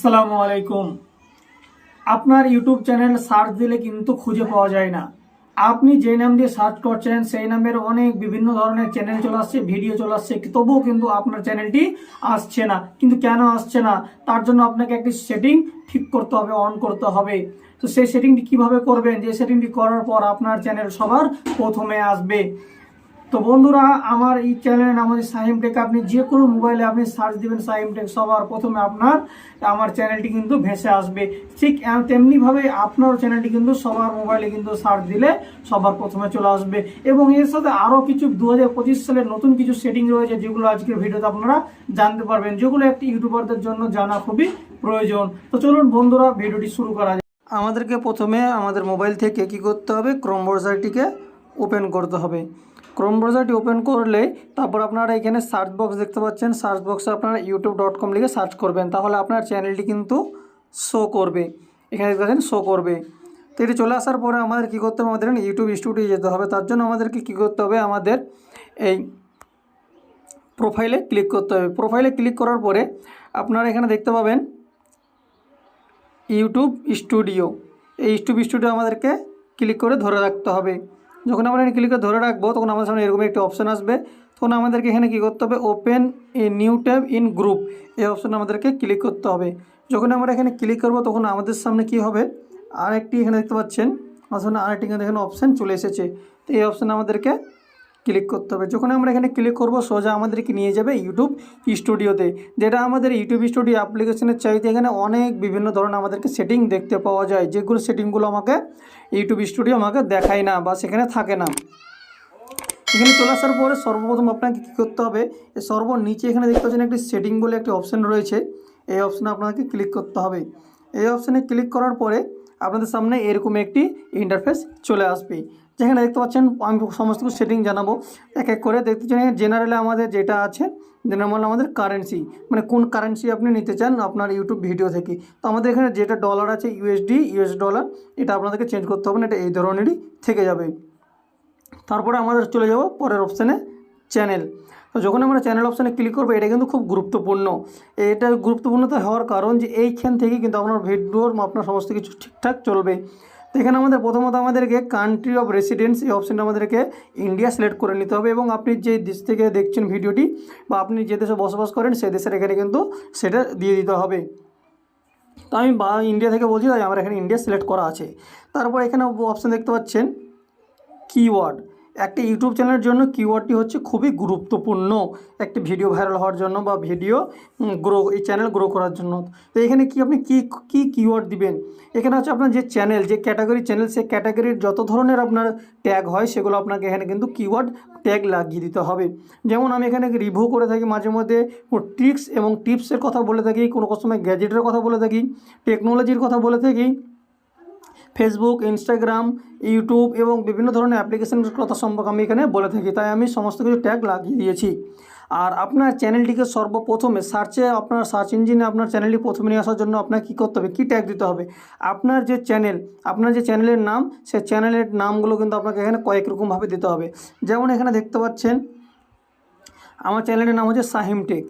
আসসালামু আলাইকুম। আপনার ইউটিউব চ্যানেল সার্চ দিলে কিন্তু খুঁজে পাওয়া যায় না। আপনি যে নাম দিয়ে সার্চ করছেন, সেই নামের অনেক বিভিন্ন ধরনের চ্যানেল চলে আসছে, ভিডিও চলে আসছে, তবুও কিন্তু আপনার চ্যানেলটি আসছে না। কিন্তু কেন আসছে না? তার জন্য আপনাকে একটি সেটিং ঠিক করতে হবে, অন করতে হবে। তো সেই সেটিংটি কীভাবে করবেন? যে সেটিংটি করার পর আপনার চ্যানেল সবার প্রথমে আসবে। তো বন্ধুরা, আমার এই চ্যানেলের নাম হচ্ছে সাইম টেক আপনি যে কোনো মোবাইলে আপনি সার্চ দেবেন সাইম টেক সবার প্রথমে আপনার, আমার চ্যানেলটি কিন্তু ভেসে আসবে। ঠিক তেমনিভাবে আপনার চ্যানেলটি কিন্তু সবার মোবাইলে কিন্তু সার্চ দিলে সবার প্রথমে চলে আসবে। এবং এর সাথে আরও কিছু দু হাজার পঁচিশ সালের নতুন কিছু সেটিং রয়েছে, যেগুলো আজকের ভিডিওতে আপনারা জানতে পারবেন। যেগুলো একটি ইউটিউবারদের জন্য জানা খুবই প্রয়োজন। তো চলুন বন্ধুরা, ভিডিওটি শুরু করা যায় আমাদেরকে প্রথমে আমাদের মোবাইল থেকে কি করতে হবে? ক্রোম ব্রাউজারটিকে ওপেন করতে হবে। ক্রোম ব্রাউজারটি ওপেন করলে তারপর আপনারা এখানে সার্চ বক্স দেখতে পাচ্ছেন। সার্চ বক্সে আপনারা ইউটিউব ডট কম লিখে সার্চ করবেন। তাহলে আপনার চ্যানেলটি কিন্তু শো করবে। এখানে দেখতে পাচ্ছেন শো করবে। তো এটি চলে আসার পরে আমাদের কী করতে হবে? আমাদের ইউটিউব স্টুডিও যেতে হবে। তার জন্য আমাদেরকে কী করতে হবে? আমাদের এই প্রোফাইলে ক্লিক করতে হবে। প্রোফাইলে ক্লিক করার পরে আপনারা এখানে দেখতে পাবেন ইউটিউব স্টুডিও এই ইউটিউব স্টুডিও আমাদেরকে ক্লিক করে ধরে রাখতে হবে। যখন আমরা এখানে ক্লিক করে ধরে রাখব, তখন আমাদের সামনে এরকম একটি অপশান আসবে। তখন আমাদেরকে এখানে কী করতে হবে? Open a new tab in group এই অপশান আমাদেরকে ক্লিক করতে হবে। যখন আমরা এখানে ক্লিক করব, তখন আমাদের সামনে কি হবে? আরেকটি এখানে দেখতে পাচ্ছেন। আসলে আরেকটি এখানে অপশান চলে এসেছে। তো এই অপশান আমাদেরকে ক্লিক করতে হবে। যখন আমরা এখানে ক্লিক করব, সোজা আমাদেরকে নিয়ে যাবে ইউটিউব স্টুডিওতে, যেটা আমাদের ইউটিউব স্টুডিও অ্যাপ্লিকেশনের চাইতে এখানে অনেক বিভিন্ন ধরনের আমাদেরকে সেটিং দেখতে পাওয়া যায়, যেগুলো সেটিংগুলো আমাকে ইউটিউব স্টুডিও আমাকে দেখায় না বা সেখানে থাকে না। এখানে চলে আসার পরে সর্বপ্রথম আপনাকে কী করতে হবে, এই সর্বনিচে এখানে দেখতে পাচ্ছেন একটি সেটিং বলে একটি অপশান রয়েছে, এই অপশানে আপনাকে ক্লিক করতে হবে। এই অপশানে ক্লিক করার পরে আপনাদের সামনে এরকম একটি ইন্টারফেস চলে আসবে। যেখানে দেখতে পাচ্ছেন, আমি সমস্ত কিছু সেটিং জানাব। এক এক করে দেখতে পাচ্ছেন জেনারেলে আমাদের যেটা আছে জেনারেল আমাদের কারেন্সি মানে কোন কারেন্সি আপনি নিতে চান আপনার ইউটিউব ভিডিও থেকে। তো আমাদের এখানে যেটা ডলার আছে ইউএসডি ইউএস ডলার এটা আপনাদেরকে চেঞ্জ করতে হবে না এটা এই ধরনেরই থেকে যাবে। তারপরে আমাদের চলে যাব পরের অপশানে চ্যানেল তো যখন আমরা চ্যানেল অপশানে ক্লিক করব, এটা কিন্তু খুব গুরুত্বপূর্ণ। এটা গুরুত্বপূর্ণতা হওয়ার কারণ যে এইখান থেকে কিন্তু আপনার ভিডিওর আপনার সমস্ত কিছু ঠিকঠাক চলবে। তো এখানে আমাদের প্রথমত আমাদেরকে কান্ট্রি অফ রেসিডেন্স এই অপশানটা আমাদেরকে ইন্ডিয়া সিলেক্ট করে নিতে হবে এবং আপনি যে দেশ থেকে দেখছেন ভিডিওটি বা আপনি যে দেশে বসবাস করেন সেই দেশের এখানে কিন্তু সেটা দিয়ে দিতে হবে। তো আমি বা ইন্ডিয়া থেকে বলছি, তাই আমার এখানে ইন্ডিয়া সিলেক্ট করা আছে। তারপর এখানে অপশান দেখতে পাচ্ছেন কিওয়ার্ড একটা ইউটিউব চ্যানেলের জন্য কিওয়ার্ডটি হচ্ছে খুবই গুরুত্বপূর্ণ। একটি ভিডিও ভাইরাল হওয়ার জন্য বা ভিডিও গ্রো এই চ্যানেল গ্রো করার জন্য। তো এখানে কি আপনি কি কি কিওয়ার্ড দিবেন? এখানে হচ্ছে আপনার যে চ্যানেল যে ক্যাটাগরি চ্যানেল সেই ক্যাটাগরির যত ধরনের আপনার ট্যাগ হয়, সেগুলো আপনাকে এখানে কিন্তু কিওয়ার্ড ট্যাগ লাগিয়ে দিতে হবে। যেমন আমি এখানে রিভিউ করে থাকি, মাঝে মধ্যে ট্রিক্স এবং টিপসের কথা বলে থাকি, কোনো কোনো সময় গ্যাজেটের কথা বলে থাকি টেকনোলজির কথা বলে থাকি ফেসবুক ইনস্টাগ্রাম ইউটিউব এবং বিভিন্ন ধরনের অ্যাপ্লিকেশনের কথা সম্পর্কে আমি এখানে বলে থাকি। তাই আমি সমস্ত কিছু ট্যাগ লাগিয়ে দিয়েছি। আর আপনার চ্যানেলটিকে সর্বপ্রথমে সার্চে আপনার সার্চ ইঞ্জিনে আপনার চ্যানেলটি প্রথমে নিয়ে আসার জন্য আপনাকে কী করতে হবে? কী ট্যাগ দিতে হবে? আপনার যে চ্যানেল আপনার যে চ্যানেলের নাম, সে চ্যানেলের নামগুলো কিন্তু আপনাকে এখানে কয়েক রকমভাবে দিতে হবে। যেমন এখানে দেখতে পাচ্ছেন, আমার চ্যানেলের নাম হচ্ছে সাহিম টেক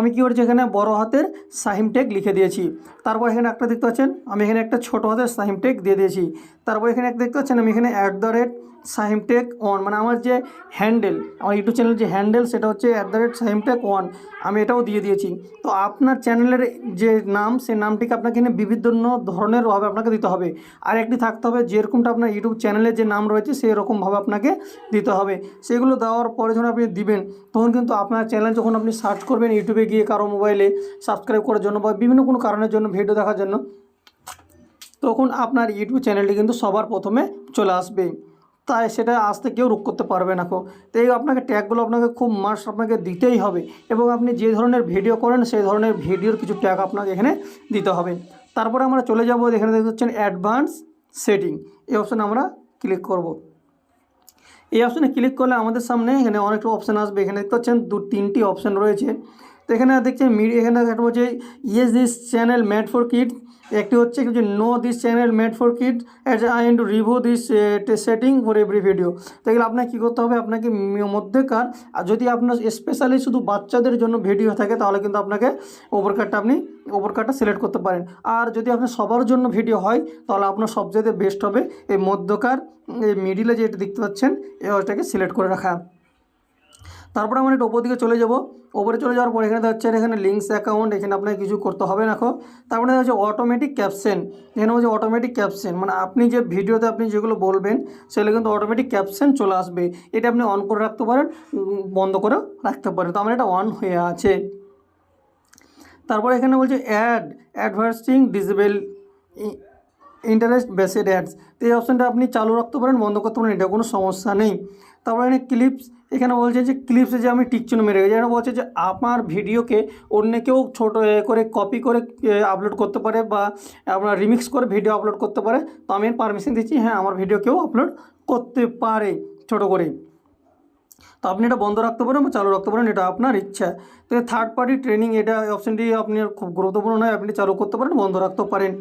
আমি কী করেছি? এখানে বড় হাতের সাহিম টেক লিখে দিয়েছি। তারপর এখানে একটা দেখতে পাচ্ছেন, আমি এখানে একটা ছোট হাতের সাহিম টেক দিয়ে দিয়েছি। তারপর এখানে একটা দেখতে পাচ্ছেন, আমি এখানে at the rate Sahim tech one মানে আমার যে হ্যান্ডেল, আমার ইউটিউব চ্যানেলের যে হ্যান্ডেল, সেটা হচ্ছে at the rate Sahim tech one, আমি এটাও দিয়ে দিয়েছি। তো আপনার চ্যানেলের যে নাম, সেই নামটিকে আপনাকে এখানে বিভিন্ন ধরনের ভাবে আপনাকে দিতে হবে। আর একটি থাকতে হবে, যেরকমটা আপনার ইউটিউব চ্যানেলের যে নাম রয়েছে সেই রকমভাবে আপনাকে দিতে হবে। সেগুলো দেওয়ার পরে যখন আপনি দিবেন, তখন কিন্তু আপনার চ্যানেল যখন আপনি সার্চ করবেন ইউটিউবে গিয়ে কারও মোবাইলে সাবস্ক্রাইব করার জন্য বা বিভিন্ন কোনো কারণের জন্য ভিডিও দেখার জন্য, তখন আপনার ইউটিউব চ্যানেলটি কিন্তু সবার প্রথমে চলে আসবে। তাই সেটা আসতে কেউ রুক করতে পারবে না কো। তো এই আপনাকে ট্যাগগুলো আপনাকে খুব মাস আপনাকে দিতেই হবে এবং আপনি যে ধরনের ভিডিও করেন সেই ধরনের ভিডিওর কিছু ট্যাগ আপনাকে এখানে দিতে হবে। তারপরে আমরা চলে যাব এখানে দেখতে পাচ্ছেন অ্যাডভান্স সেটিং। এই অপশানে আমরা ক্লিক করব। এই অপশানে ক্লিক করলে আমাদের সামনে এখানে অনেকটা অপশান আসবে। এখানে দেখতে পাচ্ছেন দু তিনটি অপশান রয়েছে। তো এখানে দেখছেন মিডিয়া এখানে একটা বলছে yes this channel made for kid একটি হচ্ছে যে no this channel made for kid as I and review this setting for every video তো এগুলো আপনাকে কী করতে হবে? আপনাকে মধ্যেকার, আর যদি আপনার স্পেশালি শুধু বাচ্চাদের জন্য ভিডিও থাকে, তাহলে কিন্তু আপনাকে ওভার কাটটা আপনি ওভার কাটটা সিলেক্ট করতে পারেন। আর যদি আপনার সবার জন্য ভিডিও হয়, তাহলে আপনার সবচেয়ে বেস্ট হবে এই মধ্যকার, এই মিডিলে যেটা দেখতে পাচ্ছেন এই ওটাকে সিলেক্ট করে রাখা। তারপরে আমরা একটু ওপর দিকে চলে যাব। ওপরে চলে যাওয়ার পর এখানে দেখা এখানে লিঙ্কস অ্যাকাউন্ট এখানে আপনাকে কিছু করতে হবে না এখন। তারপরে যাচ্ছে অটোমেটিক ক্যাপশন এখানে হচ্ছে অটোমেটিক ক্যাপশন মানে আপনি যে ভিডিওতে আপনি যেগুলো বলবেন, সেগুলো কিন্তু অটোমেটিক ক্যাপশন চলে আসবে। এটা আপনি অন করে রাখতে পারেন বন্ধ করে রাখতে পারেন। তো আমার এটা অন হয়ে আছে। তারপরে এখানে বলছে ad advertising disable interest based ads তো এই অপশানটা আপনি চালু রাখতে পারেন, বন্ধ করতে পারেন, এটা কোনো সমস্যা নেই। তারপরে এখানে ক্লিপস এখানে বলছে যে ক্লিপসে যে আমি টিকচিহ্ন মেরে গেছি। এখানে বলছে যে আমার ভিডিওকে অন্য কেউ ছোটো এ করে কপি করে আপলোড করতে পারে বা আপনার রিমিক্স করে ভিডিও আপলোড করতে পারে। তো আমি পারমিশন দিচ্ছি হ্যাঁ আমার ভিডিও কেউ আপলোড করতে পারে ছোটো করে। তো আপনি এটা বন্ধ রাখতে পারেন বা চালু রাখতে পারেন, এটা আপনার ইচ্ছা। তো থার্ড পার্টি ট্রেনিং এটা অপশানটি আপনি খুব গুরুত্বপূর্ণ নয়, আপনি চালু করতে পারেন, বন্ধ রাখতে পারেন।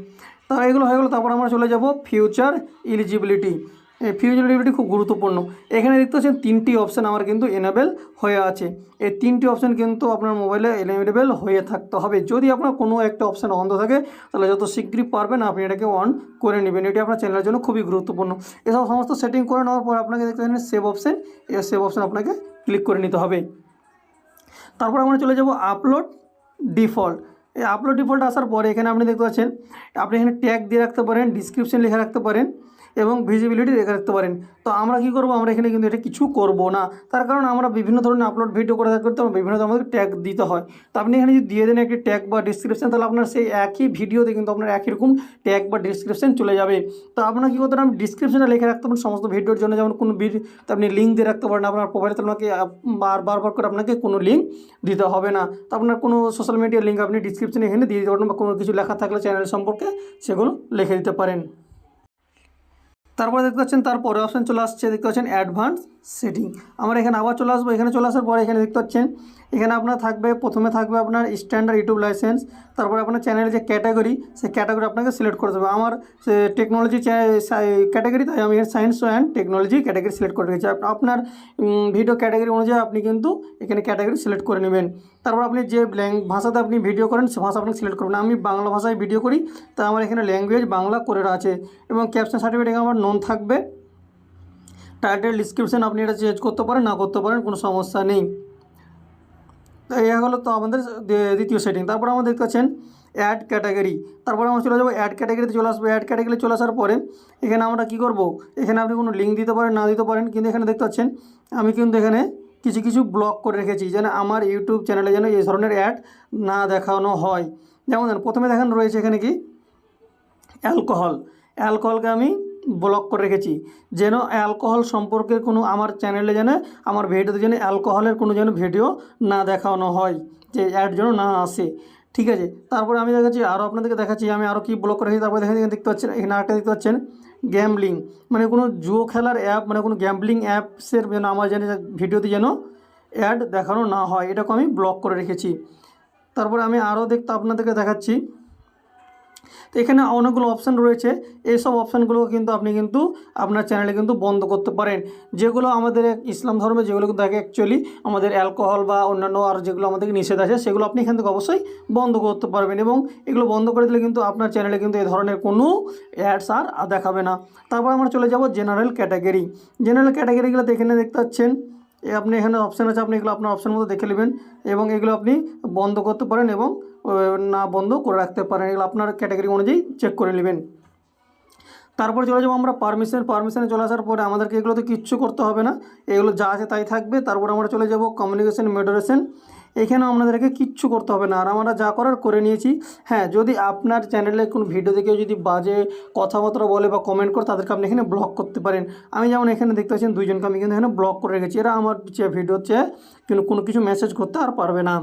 তারা এগুলো হয়ে গেলো, তারপর আমরা চলে যাব ফিউচার এলিজিবিলিটি এলিজিবিলিটি খুব গুরুত্বপূর্ণ। এখানে দেখতে পাচ্ছেন তিনটি অপশান আমার কিন্তু এনেবেল হয়ে আছে। এই তিনটি অপশান কিন্তু আপনার মোবাইলে এনেবেল হয়ে থাকতে হবে। যদি আপনার কোনো একটা অপশান অন্ধ থাকে, তাহলে যত শীঘ্রই পারবেন আপনি এটাকে অন করে নেবেন। এটি আপনার চ্যানেলের জন্য খুবই গুরুত্বপূর্ণ। এসব সমস্ত সেটিং করে নেওয়ার পর আপনাকে দেখতে পাচ্ছেন সেভ অপশান এই সেভ অপশান আপনাকে ক্লিক করে নিতে হবে। তারপর আমরা চলে যাব আপলোড ডিফল্ট এই আপলোড ডিফল্ট আসার পরে এখানে আপনি দেখতে পাচ্ছেন, আপনি এখানে ট্যাগ দিয়ে রাখতে পারেন ডিসক্রিপশন লিখে রাখতে পারেন। এবং ভিজিবিলিটি রেখে রাখতে পারেন। তো আমরা কি করব? আমরা এখানে কিন্তু এটা কিছু করব না। তার কারণ আমরা বিভিন্ন ধরনের আপলোড ভিডিও করে থাকতে তো বিভিন্ন ধরনের আমাদের ট্যাগ দিতে হয়। তো আপনি এখানে যদি দিয়ে দেন একটি ট্যাগ বা ডিসক্রিপশন তাহলে আপনার সেই একই ভিডিওতে কিন্তু আপনার একই রকম ট্যাগ বা ডিসক্রিপশন চলে যাবে। তো আপনার কী করতে হবে? ডিসক্রিপশনে লিখে রাখতে পারেন সমস্ত ভিডিওর জন্য। যেমন কোনো আপনি লিঙ্ক দিয়ে রাখতে পারেন। আপনার প্রোফাইলে আপনাকে বার বারবার করে আপনাকে কোনো লিঙ্ক দিতে হবে না। তো আপনার কোনো সোশ্যাল মিডিয়ার লিঙ্ক আপনি ডিসক্রিপশানে এখানে দিয়ে দিতে পারেন বা কোনো কিছু লেখা থাকলে চ্যানেল সম্পর্কে সেগুলো লিখে দিতে পারেন। তারপরে দেখতে পাচ্ছেন তারপরে অপশান চলে আসছে, দেখতে পাচ্ছেন অ্যাডভান্স সেটিং আমরা এখানে আবার চলে আসব, এখানে চলে আসার পরে এখানে দেখতে পাচ্ছেন এখানে আপনার থাকবে, প্রথমে থাকবে আপনার স্ট্যান্ডার্ড ইউটিউব লাইসেন্স তারপরে আপনার চ্যানেলের যে ক্যাটাগরি সেই ক্যাটাগরি আপনাকে সিলেক্ট করতে হবে আমার টেকনোলজি ক্যাটাগরি তাই আমি science and technology category select করে রেখেছি। আপ- আপনার ভিডিও ক্যাটাগরি অনুযায়ী আপনি কিন্তু এখানে ক্যাটাগরি সিলেক্ট করে নেবেন। তারপর আপনি যে ভাষাতে আপনি ভিডিও করেন, সে ভাষা আপনি সিলেক্ট করবেন। আমি বাংলা ভাষায় ভিডিও করি তাই আমার এখানে ল্যাঙ্গুয়েজ বাংলা করে আছে। এবং ক্যাপশন সার্টিফিকেট আমার নন থাকবে। টাইটেল ডিসক্রিপশন আপনি এটা চেঞ্জ করতে পারেন, না করতে পারেন, কোনো সমস্যা নেই। তো এই হলো তো আমাদের দ্বিতীয় সেটিং তারপর আমাদের দেখতে পাচ্ছেন অ্যাড ক্যাটাগরি তারপর আমরা চলে যাব অ্যাড ক্যাটাগরিতে চলে আসব। অ্যাড ক্যাটাগরি চলে আসার পরে এখানে আমরা কি করব? এখানে আপনি কোনো লিঙ্ক দিতে পারেন, না দিতে পারেন, কিন্তু এখানে দেখতে পাচ্ছেন আমি কিন্তু এখানে কিছু কিছু ব্লক করে রেখেছি, যেন আমার ইউটিউব চ্যানেলে যেন এই ধরনের অ্যাড না দেখানো হয়। যেমন প্রথমে দেখানো রয়েছে এখানে কি? অ্যালকোহল অ্যালকোহলকে আমি ব্লক করে রেখেছি। যেন অ্যালকোহল সম্পর্কে কোনো আমার চ্যানেলে যেন, আমার ভিডিওতে যেন অ্যালকোহলের কোনো যেন ভিডিও না দেখানো হয়, যে অ্যাড যেন না আসে। ঠিক আছে? তারপরে আমি দেখাচ্ছি আরও আপনাদেরকে দেখাচ্ছি, আমি আরও কি ব্লক করে রেখেছি, তারপরে দেখা দেখতে পাচ্ছেন, এখানে আরেকটা দেখতে পাচ্ছেন গ্যামলিং মানে কোনো জুয়ো খেলার অ্যাপ মানে কোনো গ্যামলিং অ্যাপসের যেন আমার যেন ভিডিওতে যেন অ্যাড দেখানো না হয়, এটাকে আমি ব্লক করে রেখেছি। তারপরে আমি আরও দেখতে, আপনাদেরকে দেখাচ্ছি তো এখানে অনেকগুলো অপশান রয়েছে। এইসব অপশানগুলো কিন্তু আপনি কিন্তু আপনার চ্যানেলে কিন্তু বন্ধ করতে পারেন। যেগুলো আমাদের ইসলাম ধর্মে, যেগুলো কিন্তু আগে অ্যাকচুয়ালি আমাদের অ্যালকোহল বা অন্যান্য আর যেগুলো আমাদেরকে নিষেধ আছে, সেগুলো আপনি এখান থেকে অবশ্যই বন্ধ করতে পারবেন এবং এগুলো বন্ধ করে দিলে কিন্তু আপনার চ্যানেলে কিন্তু এই ধরনের কোনো অ্যাডস আর দেখাবে না। তারপর আমরা চলে যাব জেনারেল ক্যাটাগরি জেনারেল ক্যাটাগরিগুলোতে এখানে দেখতে পাচ্ছেন আপনি এখানে অপশান আছে, আপনি এগুলো আপনার অপশান মতো দেখে নেবেন এবং এগুলো আপনি বন্ধ করতে পারেন এবং না বন্ধ করে রাখতে পারেন। এগুলো আপনার ক্যাটাগরি অনুযায়ী চেক করে নেবেন। তারপর চলে যাব আমরা পারমিশন পারমিশনে চলে আসার পরে আমাদেরকে এগুলো তো কিচ্ছু করতে হবে না। এগুলো যা আছে তাই থাকবে। তারপর আমরা চলে যাব কমিউনিকেশন মডারেশন এখানেও আপনাদেরকে কিচ্ছু করতে হবে না। আর আমরা যা করার করে নিয়েছি। হ্যাঁ যদি আপনার চ্যানেলে কোনো ভিডিও দেখে যদি বাজে কথাবার্তা বলে বা কমেন্ট করে, তাদেরকে আপনি এখানে ব্লক করতে পারেন। আমি যেমন এখানে দেখতে পাচ্ছেন দুইজনকে আমি কিন্তু এখানে ব্লক করে রেখেছি। এরা আমার যে ভিডিও হচ্ছে, কিন্তু কোনো কিছু মেসেজ করতে আর পারবে না।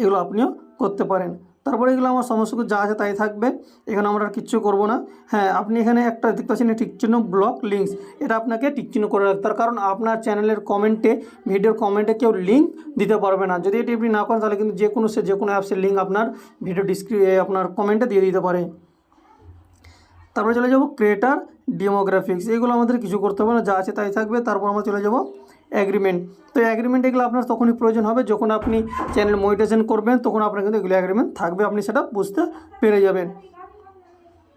এগুলো আপনিও করতে পারেন। তারপরে এগুলো আমার সমস্ত কিছু যা আছে তাই থাকবে। এখানে আমরা আর কিচ্ছু করব না। হ্যাঁ আপনি এখানে একটা দেখতে পাচ্ছেন টিক চিহ্ন ব্লক লিঙ্কস এটা আপনাকে টিক চিহ্ন করে রাখতে হবে। কারণ আপনার চ্যানেলের কমেন্টে ভিডিওর কমেন্টে কেউ লিঙ্ক দিতে পারবে না। যদি এটি আপনি না করেন, তাহলে কিন্তু যে কোনো সে যে কোনো অ্যাপসের লিঙ্ক আপনার ভিডিও ডিসক্রি আপনার কমেন্টে দিয়ে দিতে পারে। তারপরে চলে যাব ক্রিয়েটার ডেমোগ্রাফিক্স এগুলো আমাদের কিছু করতে হবে না। যা আছে তাই থাকবে। তারপর আমরা চলে যাব অ্যাগ্রিমেন্ট তো অ্যাগ্রিমেন্ট এগুলো আপনার তখনই প্রয়োজন হবে যখন আপনি চ্যানেল মনিটাইজেশন করবেন, তখন আপনার কিন্তু এগুলো অ্যাগ্রিমেন্ট থাকবে, আপনি সেটা বুঝতে পেরে যাবেন।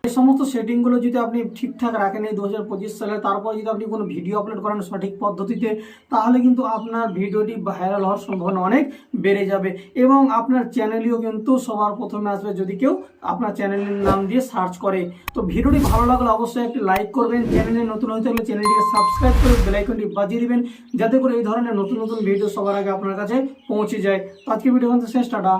এই সমস্ত সেটিংগুলো যদি আপনি ঠিকঠাক রাখেন এই দু হাজার পঁচিশ সালে, তারপর যদি আপনি কোনো ভিডিও আপলোড করেন সঠিক পদ্ধতিতে, তাহলে কিন্তু আপনার ভিডিওটি ভাইরাল হওয়ার সম্ভাবনা অনেক বেড়ে যাবে। এবং আপনার চ্যানেলেও কিন্তু সবার প্রথমে আসবে যদি কেউ আপনার চ্যানেলের নাম দিয়ে সার্চ করে। তো ভিডিওটি ভালো লাগলে অবশ্যই একটি লাইক করবেন। চ্যানেলে নতুন হয়ে থাকলে চ্যানেলটিকে সাবস্ক্রাইব করে বেলাইকনটি বাজিয়ে দেবেন, যাতে করে এই ধরনের নতুন নতুন ভিডিও সবার আগে আপনার কাছে পৌঁছে যায়। আজকে ভিডিও কিন্তু শেষ, টাটা।